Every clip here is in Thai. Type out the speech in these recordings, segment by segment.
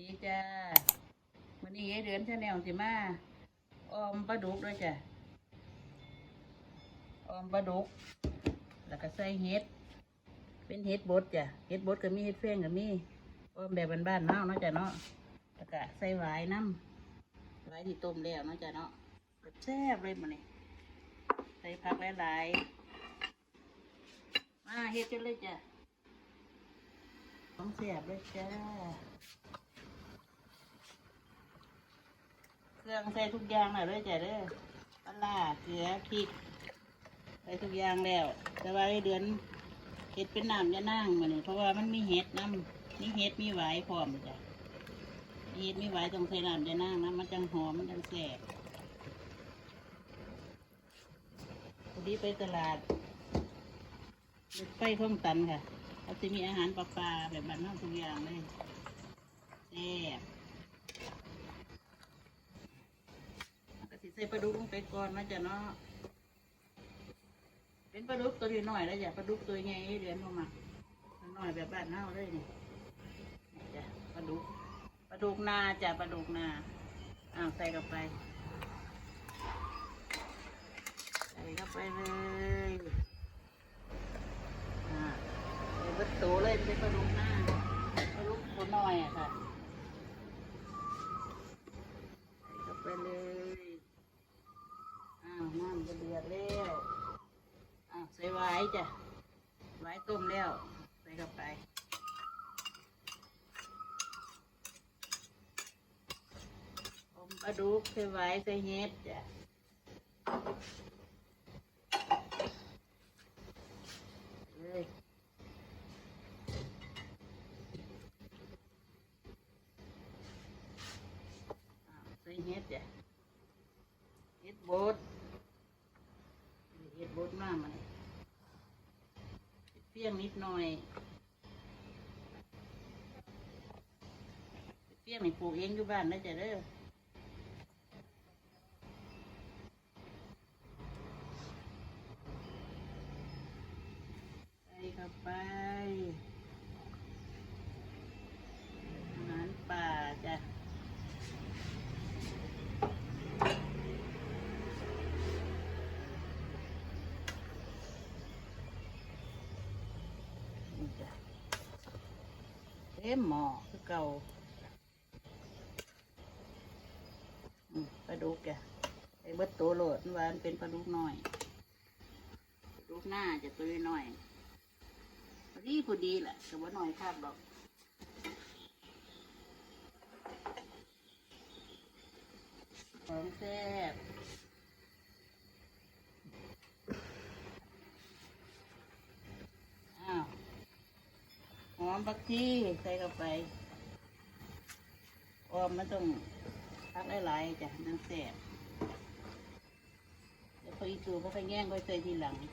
ดีจ้าวันนี้ยายเดือนชาแนลสิมาออมปลาดุกด้วยจ้ะออมปลาดุก แล้วก็ใส่เห็ด เป็นเห็ดบดจ้ะเห็ดบดก็มีเห็ดเฟ้งก็มีออมแบบบ้านๆเนาะเนาะจ้ะเนาะแล้วก็ใส่หวายน้ำหวายที่ต้มแล้วเนาะจ้ะเนาะแบบแซ่บเลยมันนี่ใส่ผักหลายๆมาเห็ดกันเลยจ้ะต้องแซ่บเลยจ้า เครื่องใส่ทุกอย่างเลยเด้อจ้ะเด้อปลาเกลือพริกใส่ทุกอย่างแล้ว แต่ว่าเดือนเห็ดเป็นน้ำยะนั่งมาเนี่ยเพราะว่ามันมีเห็ดน้ำมีเห็ดมีไหวพร้อมจ้ะเห็ดมีไหวต้องใส่น้ำยะนั่งนะมันจังหอมมันจังแซ่บพอดีไปตลาดรถไฟท่องตันค่ะเขาจะมีอาหารปลาปลาแบบบ้านนอกทุกอย่างเลยแซ่บ ก็ สิใส่ปลาดุกลงไปก่อนนะจ๊ะเนาะเป็นปลาดุกตัวนี้หน่อยแล้วจ้ะปลาดุกตัวใหญ่เดือนมามาหน่อยแบบบ้านเน่าเลยนี่จ้ะปลาดุกปลาดุกนาจ้ะปลาดุกนาอ้าใส่เข้าไปใส่เข้าไปเลยอ่าใส่วัตถุเลยเป็นปลาดุกนาปลาดุกตัวน้อยอะค่ะ ใส่เข้าไปเลย อ้าวน้ำจะเดือดแล้วอ้าวใส่ไว้จ้ะไว้ต้มแล้ว ใส่เข้าไปอมปลาดุกใส่ไว้ใส่เห็ดจ้ะเลยใส่เห็ดจ้ะเฮ็ดบดเฮ็ดบดมากไหม นเฟี้ยงนิดหน่อยเฟี้ยงนี่ปลูกเองอยู่บ้านนะจ๊ะเด้อใส่เข้าไป อาหารป่าจ้ะ นี่จ้ะเต็มหม้อคือเก่าปลาดุกจ้ะไอ้เบิดตัวโหลดมันว่ามันเป็นปลาดุกน้อยปลาดุกหน้าจะตัวน้อยพอดีพอดีแหละแต่ว่าน้อยคาบดอกของแซ่บอ้าว ห อมบักทีใส่เข้าไปออมมันต้องพักหลายๆจ้ะน้ำแสบแล้วพออีกตัวก็ไปแง่งก็ใส่ทีหลังนี่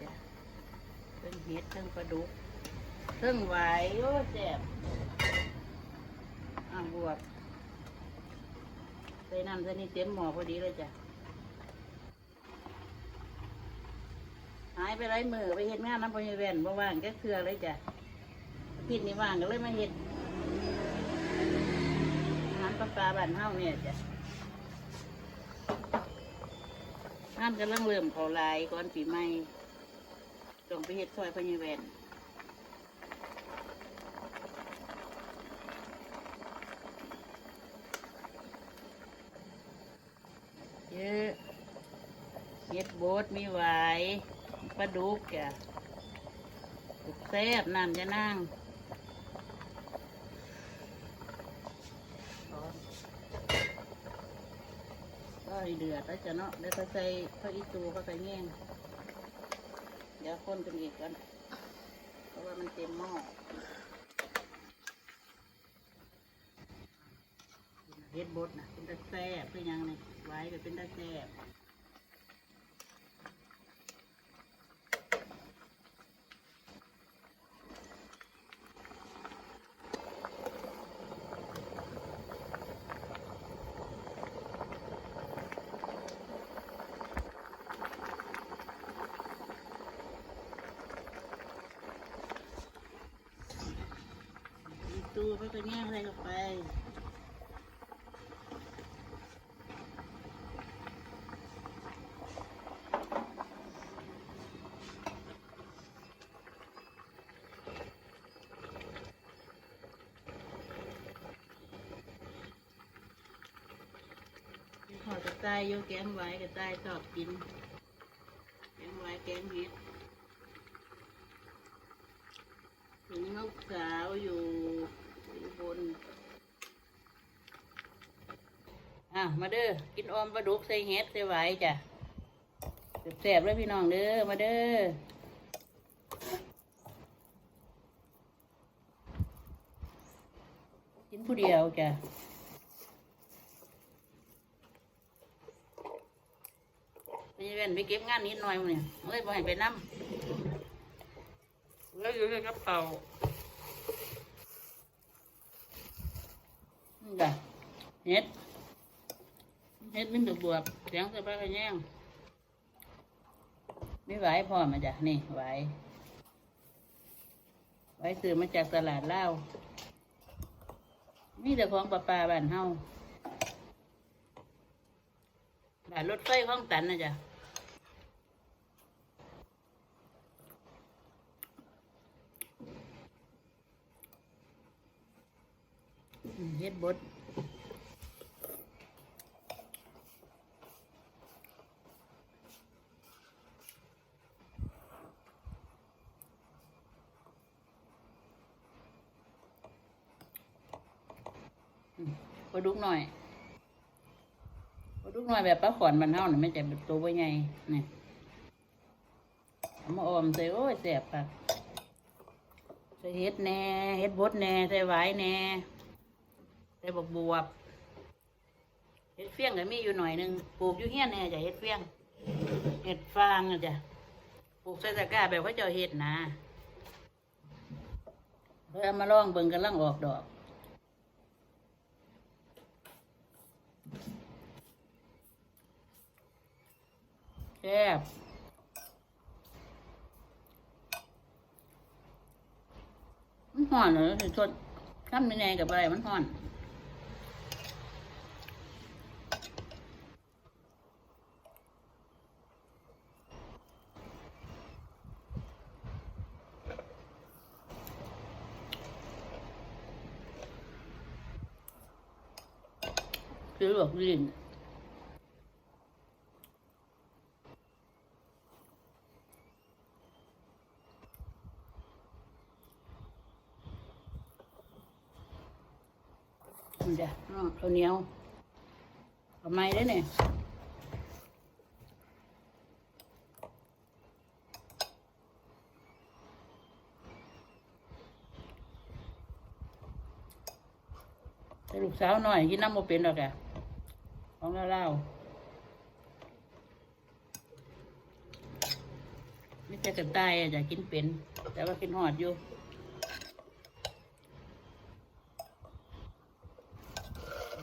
จ้ะ เครื่องเห็ดเครื่องปลาดุกเค รื่องไหวายโอ้แซ่บอ่าบวกใส่น้ำใส่นี่เต็มหม้อพอดีเลยจ้ะหายไปไรมือไปเห็ดงานน้ำพอยาแว่นบ่ว่างก็เคือเลยจ้ะผิดนี่ว่างก็เลยมาเห็ดอาหารปลาปลาบ้านเฮาเนี่ยจ้ะงานกำลังเริ่มเขาลายก่อนปีใหม่ต้องไปเฮ็ดซอยพญาแวน เยอะเฮ็ดโบดมีไหวปลาดุกจ้ะดุกแซ่บน้ำจะนั่งก็ให้เดือดแล้วจะเนาะแล้วก็ใส่ข้าวอีตูข้าวไก่แง่งเดี๋ยวคนกันอีกกัน เพราะว่ามันเต็มหม้อ เฮ็ดบดนะเป็นตะแซ่บเพื่อยังนี่ไว้ก็เป็นตะแซ่บตู้ไปก็แง่อะไรก็ไป ตายโยแกงไว้กระตายชอบกิน แกงไว้แกงเห็ดถึงลูกสาวอยู่อยู่บนอะมาเด้อกินออมปลาดุกใส่เห็ดใส่ไว้จ้ะแซ่บๆเลยพี่น้องเด้อมาเด้อกินผู้เดียวจ้ะ ไปเว้ นไปเก็บงานนิดหน่อยมื้อเนี่ยเอ้ยบ่ให้ไปนำแล้วอยู่ในกระเป๋านี่จ้ะเฮ็ดเฮ็ดมันบวบๆเสียงสะบายกระแยงไม่ไหวพอมาจ้ะนี่ไหวไหวซื้อมาจากตลาดเล่าวมีแต่ของปลาปลาบ้านเฮาบ้านรถไฟของตันนะจ้ะ เฮ็ดบดปลาดุกหน่อยปลาดุกหน่อยแบบปลาขอนมันเท่าน่ะไม่ใช่แบบตัวใหญ่นี่เอามาออมใส่โอ้ยแสบค่ะใส่เฮ็ดแน่เฮ็ดบดแน่ใส่หวายแน่ ส่บวบบวบเห็ดเฟี้ยงก็มีอยู่หน่อยหนึงปลูกอยู่เฮี้ยนเนี่ยจ้ะเห็ดเฟี้ยง เห็ดฟางอะจ้ะปลูกใส่ตะกร้าแบบเขาเจ้าเห็ดนะเพื่อมาลองเบิ่งกันลังออกดอกแซ่บมันห่อนเลยสิทดทำยังไงกับอะไรมันห่อน คือลวกลิ้นนี่จ้ะน้องข้าวเหนียวเอาไมได้เนี่ยลูกสาวหน่อยกินน้ำโมเป็นหรอกอะ ของเล่าไม่ใช่กันตายอะจะกินเป็น แต่ว่ากินหอดอยู่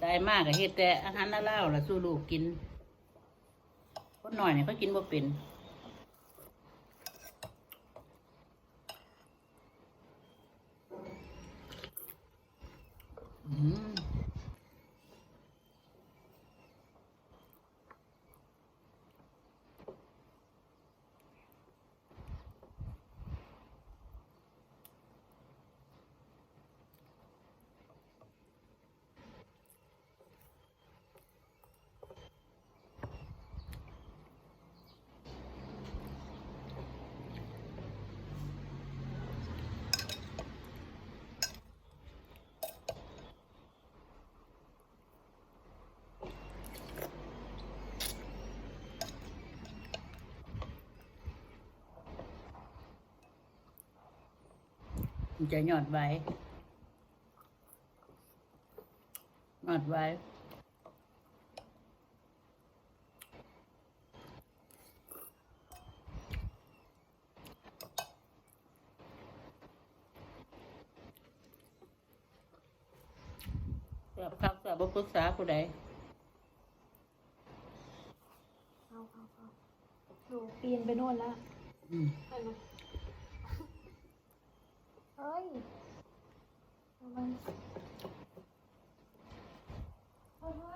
ได้มากอะเฮ็ดแต่อาหารเล่าๆล่ะสู้ลูกกินคนหน่อยเนี่ยเขากินบ่เป็น อืม มันจะหยอดไว้หยอดไว้เสือบครับเสือบบ่ปรึกษาผู้ใดเอาเอาเอาหนูปีนไปโน่นแล้วอืม ไปไหมเฮ้ยมมันพ่อพ่อ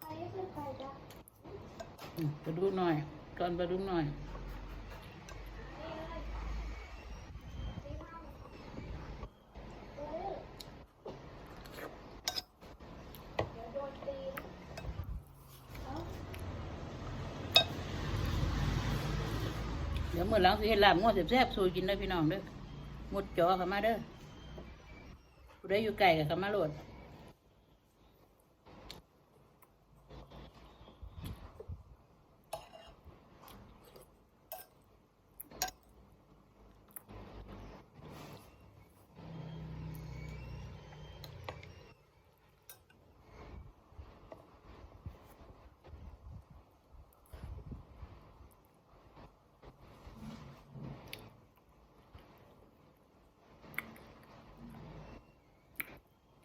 ใครเป็นใครจ๊ะอืมไปดูหน่อย ก่อนไปดูหน่อยเดี๋ยวเมื่อหลังสิเห็นลาบงวดแซ่บๆสู้กินเด้พี่น้องเด้อห มดจอเข้ามาเด้อผู้ใดอยู่ไกลก็เข้ามาโหลด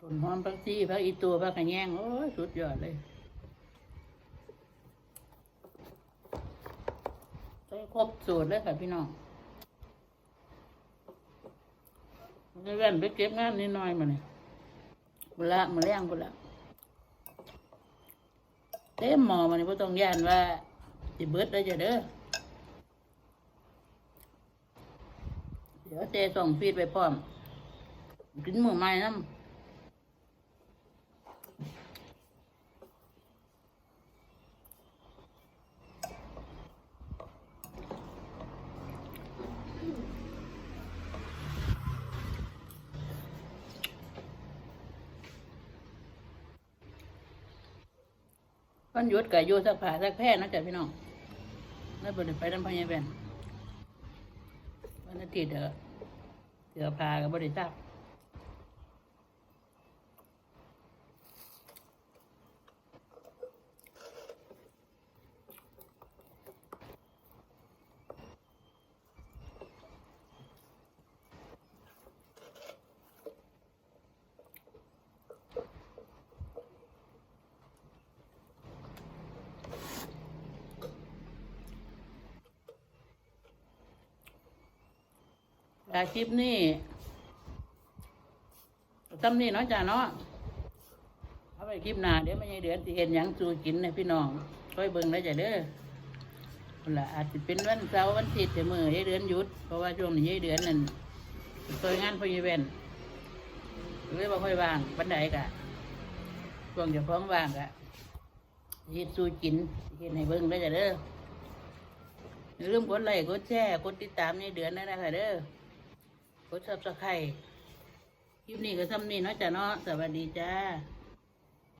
ต้นหอมผักชีผักอีตัวผักกระแยงโอ้ยสุดยอดเลยใส่ครบสูตรเลยค่ะพี่น้องมันแว่นไปเก็บงานนิดหน่อยมาเนี่ยบุละมาแรงบุละเต็มหมอมันนี่ไ่ต้องย่านว่าสิเบิดได้จะเด้อเดี๋ยวเจส่งฟีดไปพร้อมกินมือใหม่น้ำ วันหยุดกับยูสักผ่าสักแพร่นะจ๊ะพี่น้องแล้วบไดไปน้ำพญาแบนวันอาทิตย์เด้อเสือพากับบริษัท อาชีพนี่ตำนี่เนาะจ้าเนาะเอาไปคลิปหน้าเดี๋ยวไม่ใช่เดือนสิเห็นหยังสู่กินในพี่น้องค่อยเบิ่งได้จ้ะเด้อพุ่นละอาจจะเป็นวันเสาร์วันอาทิตย์แต่มือให้เดือนหยุด เพราะว่าช่วงนี้ให้เดือนนั่นเคยงานพยาเวนเลยบ่ค่อยว่างปันใดกะช่วงเดี๋ยวฟ้องว่างกะเฮ็ดสูกินเฮ็ดให้เบิ่งได้จ้ะเด้ออย่าลืมกดไลค์กดแชร์กดติดตามในเดือนนั้นนะคะเด้อ กดซับสไครต์คลิปนี้ก็ซ้ำนี่เนาะจ้ะเนาะสวัสดีจ้า